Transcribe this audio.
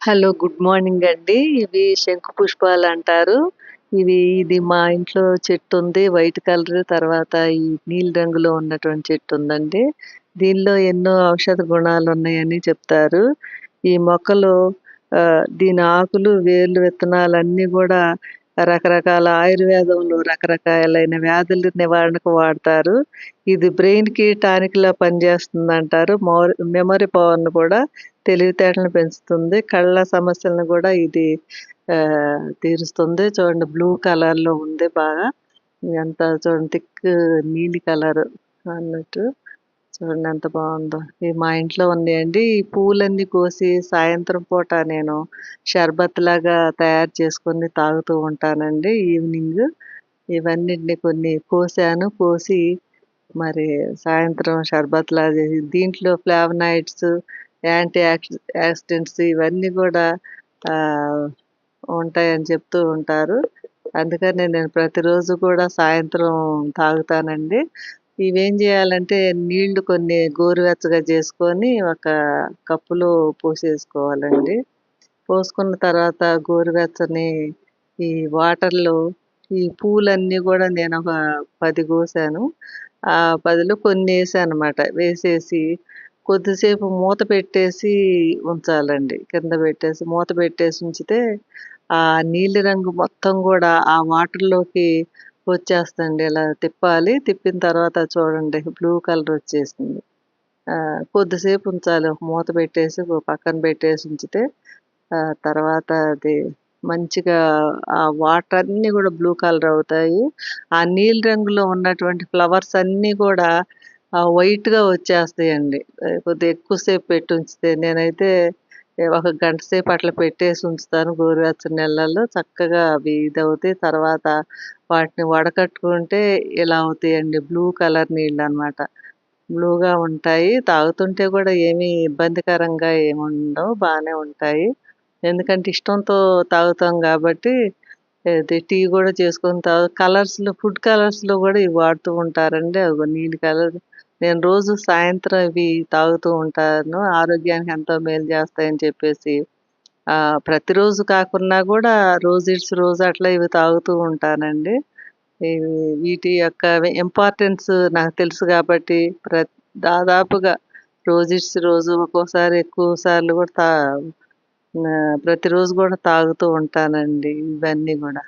Hello good morning అండి. ఇవి శంకు పుష్పాలు అంటారు. ఇవి ఇది మా ఇంట్లో చెట్టు ఉంది వైట్ కలర్ తర్వాత ఈ నీలి రంగులో ఉన్నటువంటి చెట్టు ఉందండి. దీనిలో ఎన్నో ఔషధ గుణాలు ఉన్నాయని చెప్తారు. ఈ మొక్కలు దీని ఆకులు వేర్లు విత్తనాలు అన్నీ కూడా రకరకాల ఆయుర్వేదంలో రకరకాలైన వ్యాధుల నివారణకు వాడతారు. ఇది బ్రెయిన్కి టానిక్ పనిచేస్తుంది అంటారు మెమరీ పవర్ను కూడా తెలివితేటలను పెంచుతుంది. కళ్ళ సమస్యలను కూడా ఇది తీరుస్తుంది. చూడండి బ్లూ కలర్లో ఉంది బాగా. ఎంత చూడండి థిక్ నీలి కలర్ అన్నట్టు. చూడండి ఎంత బాగుందో. ఇవి మా ఇంట్లో ఉన్నాయండి. ఈ పూలన్నీ కోసి సాయంత్రం పూట నేను షర్బత్ లాగా తయారు చేసుకొని తాగుతూ ఉంటానండి ఈవినింగ్. ఇవన్నిటిని కొన్ని కోసాను. కోసి మరి సాయంత్రం షర్బత్ లాగా చేసి దీంట్లో ఫ్లావనాయిడ్స్ యాంటీ యాక్సిడెంట్స్ ఇవన్నీ కూడా ఉంటాయని చెప్తూ ఉంటారు. అందుకని నేను ప్రతిరోజు కూడా సాయంత్రం తాగుతానండి. ఇవేం చేయాలంటే నీళ్ళు కొన్ని గోరువెచ్చగా చేసుకొని ఒక కప్పులో పోసేసుకోవాలండి. పోసుకున్న తర్వాత గోరువెచ్చని ఈ వాటర్లో ఈ పూలన్నీ కూడా నేను ఒక పది కోసాను. ఆ పదిలో కొన్ని వేసాను అనమాట వేసేసి కొద్దిసేపు మూత పెట్టేసి ఉంచాలండి. కింద పెట్టేసి మూత పెట్టేసి ఉంచితే ఆ నీలి రంగు మొత్తం కూడా ఆ వాటర్లోకి వచ్చేస్తుంది ఇలా తిప్పాలి. తిప్పిన తర్వాత చూడండి బ్లూ కలర్ వచ్చేసింది. కొద్దిసేపు ఉంచాలి. మూత పెట్టేసి పక్కన పెట్టేసి ఉంచితే తర్వాత అది మంచిగా ఆ వాటర్ అన్నీ కూడా బ్లూ కలర్ అవుతాయి. ఆ నీలి రంగులో ఉన్నటువంటి ఫ్లవర్స్ అన్నీ కూడా వైట్గా వచ్చేస్తాయండి. కొద్దిగా ఎక్కువసేపు పెట్టి ఉంచితే నేనైతే ఒక గంట సేపు అట్లా పెట్టేసి ఉంచుతాను గోరువెచ్చని నీళ్ళల్లో. చక్కగా అవి ఇది అవుతాయి తర్వాత వాటిని వడకట్టుకుంటే ఇలా అవుతాయండి. బ్లూ కలర్ నీళ్ళు అనమాట బ్లూగా ఉంటాయి. తాగుతుంటే కూడా ఏమీ ఇబ్బందికరంగా ఏమి ఉండవు. బాగానే ఉంటాయి. ఎందుకంటే ఇష్టంతో తాగుతాం కాబట్టి ఇది టీ కూడా చేసుకొని తాగు. కలర్స్లో ఫుడ్ కలర్స్లో కూడా ఇవి వాడుతూ ఉంటారండి. అవి నీళ్ళు కలర్ నేను రోజు సాయంత్రం ఇవి తాగుతూ ఉంటాను. ఆరోగ్యానికి ఎంతో మేలు చేస్తాయని చెప్పేసి ప్రతిరోజు కాకున్నా కూడా రోజు ఇడ్స్ రోజు అట్లా ఇవి తాగుతూ ఉంటానండి. వీటి యొక్క ఇంపార్టెన్స్ నాకు తెలుసు కాబట్టి ప్ర దాదాపుగా రోజు ఇడ్స్ రోజు ఒక్కోసారి ఎక్కువ సార్లు కూడా తా ప్రతిరోజు కూడా తాగుతూ ఉంటానండి ఇవన్నీ కూడా.